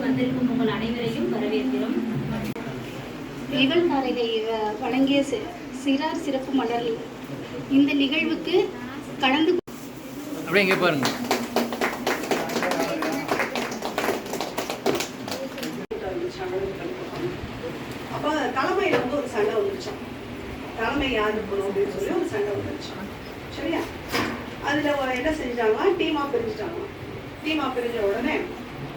வந்திருக்கும் உங்கள் அனைவரையும் வரவேற்கிறோம். இவள் நாளிகை அஹ், வழங்கிய சிறார் சிறப்பு மலர். இந்த நிகழ்வுக்கு கலந்து அப்படியே இங்கே பாருங்க அப்போ தலைமையில வந்து ஒரு சண்டை வந்துருச்சான் தலைமை யார் இருக்கணும் அப்படின்னு சொல்லி ஒரு சண்டை வந்துருச்சான் சரியா? அதுல ஒரு என்ன செஞ்சாங்க டீமா பிரிஞ்சுட்டாங்க. டீமா பிரிஞ்ச உடனே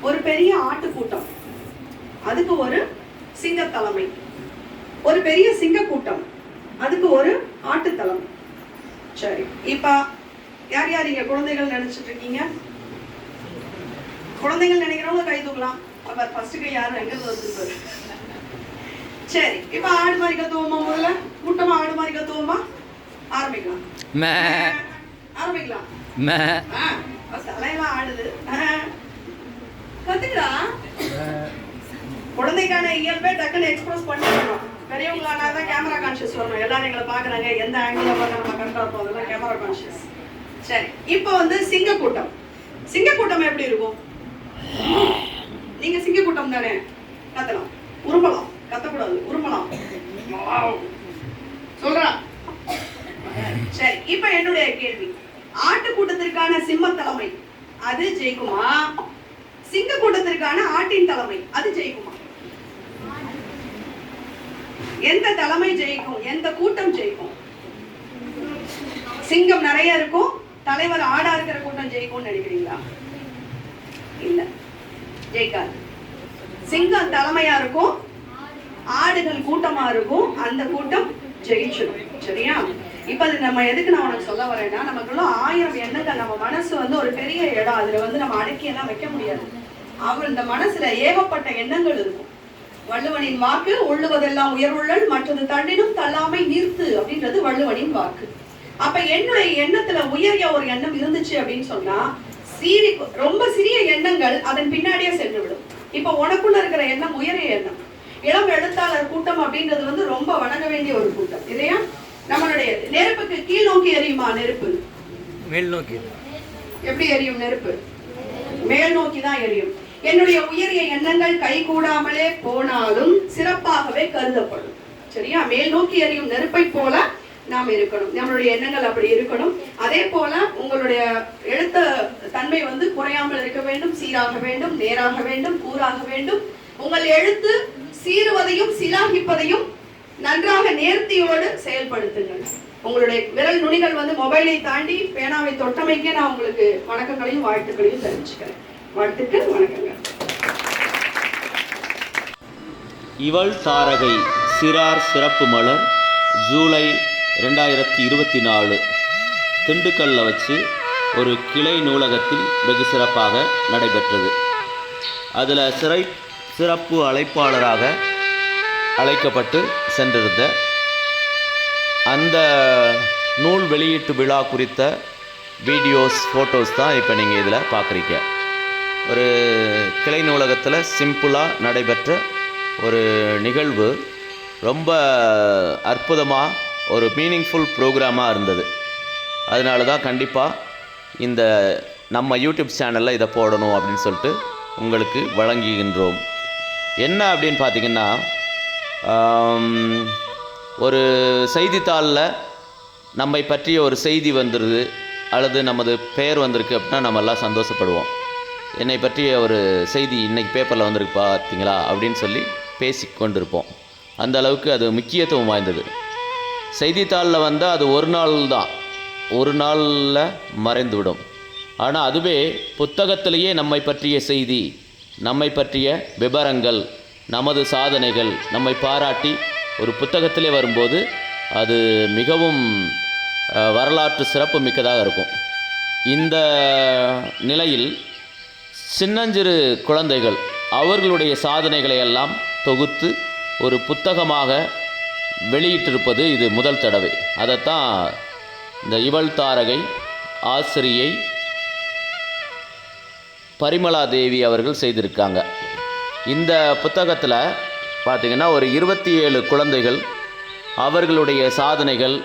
ஒரு பெரிய ஆட்டு கூட்டம் அதுக்கு ஒரு சிங்க தலைமை ஒரு பெரிய சிங்க கூட்டம் அதுக்கு ஒரு ஆட்டு தலைமை சரி. இப்ப யார் யார் இங்க குழந்தைகள் நினைச்சிட்டு இருக்கீங்க? குழந்தைகள் நினைக்கிறவங்க கை தூக்கலாம். அப்ப ஃபர்ஸ்ட் கை யாரும் எங்கே வந்துருப்பாரு சரி. இப்போ ஆடு மாதிரி கத்துவோமா முதல்ல கூட்டமா ஆடு மாதிரி கத்துவோமா ஆரம்பிக்கலாம் மே. ஆரம்பிக்கலாம் மே. தலையெல்லாம் ஆடுது. ஆ. கத்துக்கடா? குழந்தைக்கான இயல்பே டக்குன்னு எக்ஸ்பிரஸ் பண்ணிடணும். பெரியவங்களானா தான் கேமரா கான்ஷியஸ் வரணும். எல்லாரும் எங்களை பாக்குறாங்க எந்த ஆங்கிள் பார்த்தா நம்ம கரெக்டா இருப்போம் அதெல்லாம் கேமரா கான்ஷியஸ் சரி இப்போ வந்து சிங்க கூட்டம் சிங்க கூட்டம் எப்படி இருக்கும்? நீங்க சிங்க கூட்டம் தானே? கத்தலாம். உருமலாம் கத்தக்கூடாது. உருமலாம் சொல்றேன் சரி இப்ப என்னுடைய கேள்வி. ஆட்டு கூட்டத்திற்கான சிம்ம தலைமை அது ஜெயிக்குமா? சிங்க கூட்டத்திற்கான ஆட்டின் தலைமை அது ஜெயிக்குமா? எந்த தலைமை ஜெயிக்கும்? எந்த கூட்டம் ஜெயிக்கும்? சிங்கம் நிறைய இருக்கும் தலைவர் ஆடா இருக்கிற கூட்டம் ஜெயிக்கும்னு நினைக்கிறீங்களா? இல்ல ஜெயிக்காது. சிங்கம் தலைமையா இருக்கும் ஆடுகள் கூட்டமா இருக்கும் அந்த கூட்டம் ஜெயிச்சிடும். சரியா? இப்போ அது நம்ம எதுக்கு நான் உனக்கு சொல்ல வரேன்னா நமக்குள்ள ஆயிரம் எண்ணங்கள் நம்ம மனசு வந்து ஒரு பெரிய இடம். அதுல வந்து நம்ம அடக்கி எல்லாம் வைக்க முடியாது. அவர் இந்த மனசுல ஏகப்பட்ட எண்ணங்கள் இருக்கும். வள்ளுவனின் வாக்கு உள்ளுவதெல்லாம் உயர்வுள்ளல் மற்றது தள்ளினும் தள்ளாமை நீர்த்து அப்படின்றது வள்ளுவனின் வாக்கு. அப்ப என்னுடைய எண்ணத்துல உயரிய ஒரு எண்ணம் இருந்துச்சு அப்படின்னு சொன்னா சீரி ரொம்ப சிறிய எண்ணங்கள் அதன் பின்னாடியே சென்று விடும் இப்ப உனக்குள்ள இருக்கிற எண்ணம் உயரிய எண்ணம். இளம் எழுத்தாளர் கூட்டம் அப்படின்றது வந்து ரொம்ப வணங்க வேண்டிய ஒரு கூட்டம். இல்லையா? நம்மளுடைய நெருப்புக்கு கீழ் நோக்கி எரியுமா நெருப்பு? மேல் நோக்கி எப்படி எரியும் நெருப்பு? மேல் நோக்கி தான் எரியும். என்னுடைய உயரிய எண்ணங்கள் கை கூடாமலே போனாலும் சிறப்பாகவே கருதப்படும். சரியா? மேல் நோக்கி எரியும் நெருப்பை போல நாம் இருக்கணும். நம்மளுடைய எண்ணங்கள் அப்படி இருக்கணும். அதே போல உங்களுடைய எழுத்த தன்மை வந்து குறையாமல் இருக்க வேண்டும் சீராக வேண்டும் நேராக வேண்டும் கூறாக வேண்டும். உங்கள் எழுத்து சீருவதையும் சிலாகிப்பதையும் நன்றாக நேர்த்தியோடு செயல்படுத்துங்கள். உங்களுடைய விரல் நுனிகள் வந்து மொபைலை தாண்டி பேனாவை தொட்டமைக்கே நான் உங்களுக்கு வணக்கங்களையும் வாழ்த்துக்களையும் தெரிவிச்சுக்கிறேன். வாழ்த்துக்கள் வணக்கங்கள். இவள் தாரகை சிறார் சிறப்பு மலர் ஜூலை ரெண்டாயிரத்தி இருபத்தி நாலு திண்டுக்கல்ல வச்சு ஒரு கிளை நூலகத்தில் வெகு சிறப்பாக நடைபெற்றது. அதில் சிறை சிறப்பு அழைப்பாளராக அழைக்கப்பட்டு சென்றிருந்த அந்த நூல் வெளியீட்டு விழா குறித்த வீடியோஸ் ஃபோட்டோஸ் தான் இப்போ நீங்கள் இதில் பார்க்குறீங்க. ஒரு கிளை நூலகத்தில் சிம்பிளாக நடைபெற்ற ஒரு நிகழ்வு. ரொம்ப அற்புதமாக ஒரு மீனிங்ஃபுல் ப்ரோக்ராமாக இருந்தது. அதனால தான் கண்டிப்பாக இந்த நம்ம யூடியூப் சேனலில் இதை போடணும் அப்படின்னு சொல்லிட்டு உங்களுக்கு வழங்குகின்றோம். என்ன அப்படின்னு பார்த்தீங்கன்னா ஒரு செய்தித்தாளில் நம்மை பற்றிய ஒரு செய்தி வந்துடுது அல்லது நமது பெயர் வந்திருக்கு அப்படின்னா நம்ம எல்லாம் சந்தோஷப்படுவோம். என்னை பற்றிய ஒரு செய்தி இன்றைக்கி பேப்பரில் வந்திருக்கு பார்த்தீங்களா அப்படின்னு சொல்லி பேசி கொண்டிருப்போம். அந்த அளவுக்கு அது முக்கியத்துவம் வாய்ந்தது. செய்தித்தாளில் வந்தால் அது ஒரு நாள் தான். ஒரு நாளில் மறைந்துவிடும். ஆனால் அதுவே புத்தகத்திலேயே நம்மை பற்றிய செய்தி நம்மை பற்றிய விபரங்கள் நமது சாதனைகள் நம்மை பாராட்டி ஒரு புத்தகத்திலே வரும்போது அது மிகவும் வரலாற்று சிறப்பு மிக்கதாக இருக்கும். இந்த நிலையில் சின்னஞ்சிறு குழந்தைகள் அவர்களுடைய சாதனைகளை எல்லாம் தொகுத்து ஒரு புத்தகமாக வெளியிட்டிருப்பது இது முதல் தடவை. அதைத்தான் இந்த இவள் தாரகை ஆசிரியை பரிமளா தேவி அவர்கள் செய்திருக்காங்க. இந்த புத்தகத்தில் பார்த்திங்கன்னா ஒரு இருபத்தி ஏழு குழந்தைகள் அவர்களுடைய சாதனைகள்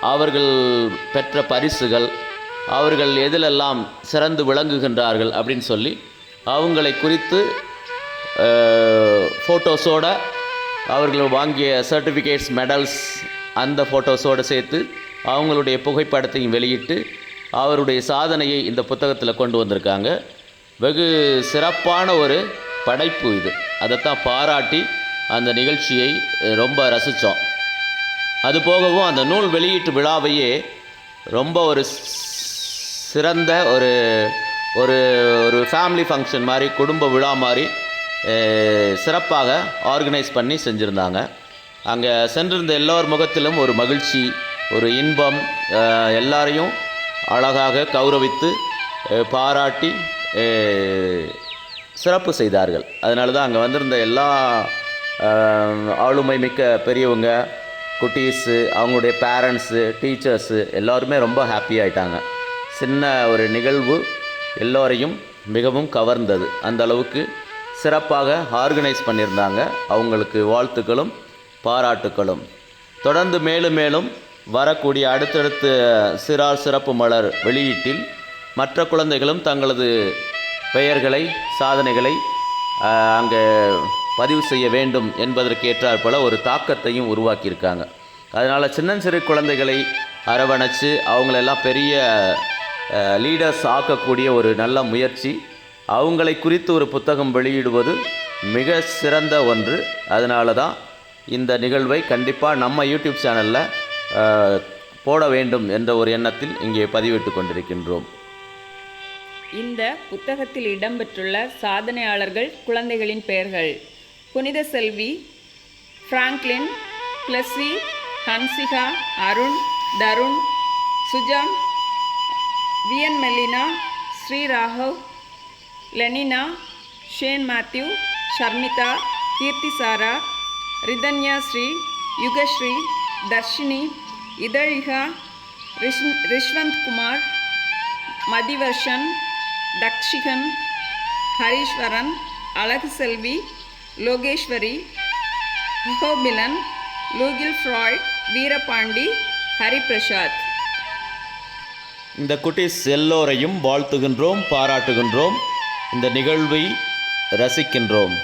அவர்கள் பெற்ற பரிசுகள் அவர்கள் எதிலெல்லாம் சிறந்து விளங்குகின்றார்கள் அப்படின்னு சொல்லி அவங்களை குறித்து ஃபோட்டோஸோட அவர்கள் வாங்கிய சர்டிஃபிகேட்ஸ் மெடல்ஸ் அந்த ஃபோட்டோஸோடு சேர்த்து அவங்களுடைய புகைப்படத்தையும் வெளியிட்டு அவருடைய சாதனையை இந்த புத்தகத்தில் கொண்டு வந்திருக்காங்க. வெகு சிறப்பான ஒரு படைப்பு இது. அதைத்தான் பாராட்டி அந்த நிகழ்ச்சியை ரொம்ப ரசித்தோம் அது போகவும் அந்த நூல் வெளியீட்டு விழாவையே ரொம்ப ஒரு சிறந்த ஒரு ஒரு ஒரு ஃபேமிலி ஃபங்க்ஷன் மாதிரி குடும்ப விழா மாதிரி சிறப்பாக ஆர்கனைஸ் பண்ணி செஞ்சுருந்தாங்க. அங்கே சென்றிருந்த எல்லோர் முகத்திலும் ஒரு மகிழ்ச்சி ஒரு இன்பம் எல்லாரையும் அழகாக கௌரவித்து பாராட்டி சிறப்பு செய்தார்கள். அதனால தான் அங்கே வந்திருந்த எல்லா ஆளுமை மிக்க பெரியவங்க குட்டீஸு அவங்களுடைய பேரண்ட்ஸு டீச்சர்ஸு எல்லாருமே ரொம்ப ஹாப்பி ஆயிட்டாங்க. சின்ன ஒரு நிகழ்வு எல்லோரையும் மிகவும் கவர்ந்தது. அந்த அளவுக்கு சிறப்பாக ஆர்கனைஸ் பண்ணியிருந்தாங்க. அவங்களுக்கு வாழ்த்துக்களும் பாராட்டுக்களும். தொடர்ந்து மேலும் மேலும் வரக்கூடிய அடுத்தடுத்த சிறார் சிறப்பு மலர் வெளியீட்டில் மற்ற குழந்தைகளும் தங்களது பெயர்களை சாதனைகளை அங்கே பதிவு செய்ய வேண்டும் என்பதற்கேற்றாற் போல ஒரு தாக்கத்தையும் உருவாக்கியிருக்காங்க. அதனால் சின்னஞ்சிறு குழந்தைகளை அரவணைச்சு அவங்களெல்லாம் பெரிய லீடர்ஸ் ஆக்கக்கூடிய ஒரு நல்ல முயற்சி. அவங்களை குறித்து ஒரு புத்தகம் வெளியிடுவது மிக சிறந்த ஒன்று. அதனால தான் இந்த நிகழ்வை கண்டிப்பாக நம்ம யூடியூப் சேனலில் போட வேண்டும் என்ற ஒரு எண்ணத்தில் இங்கே பதிவிட்டு கொண்டிருக்கின்றோம். இந்த புத்தகத்தில் இடம்பெற்றுள்ள சாதனையாளர்கள் குழந்தைகளின் பெயர்கள். Punitha Selvi Franklin Blessy Hansika Arun Tharun Sujam Viyan Melina Sri Raghav Lenina Shane Matthew Sharmitha Keerthi Sara Rithanya Sri Yugasri Dharshini Ithazhika Rish Rishvanth Kumar Mathivarshan Thakshigan Hariswaran Azhagu Selvi Logeswari Hobilan லூகில் Freud Veerapandi Hariprasad. இந்த குட்டீஸ் எல்லோரையும் வாழ்த்துகின்றோம் பாராட்டுகின்றோம். இந்த நிகழ்வை ரசிக்கின்றோம்.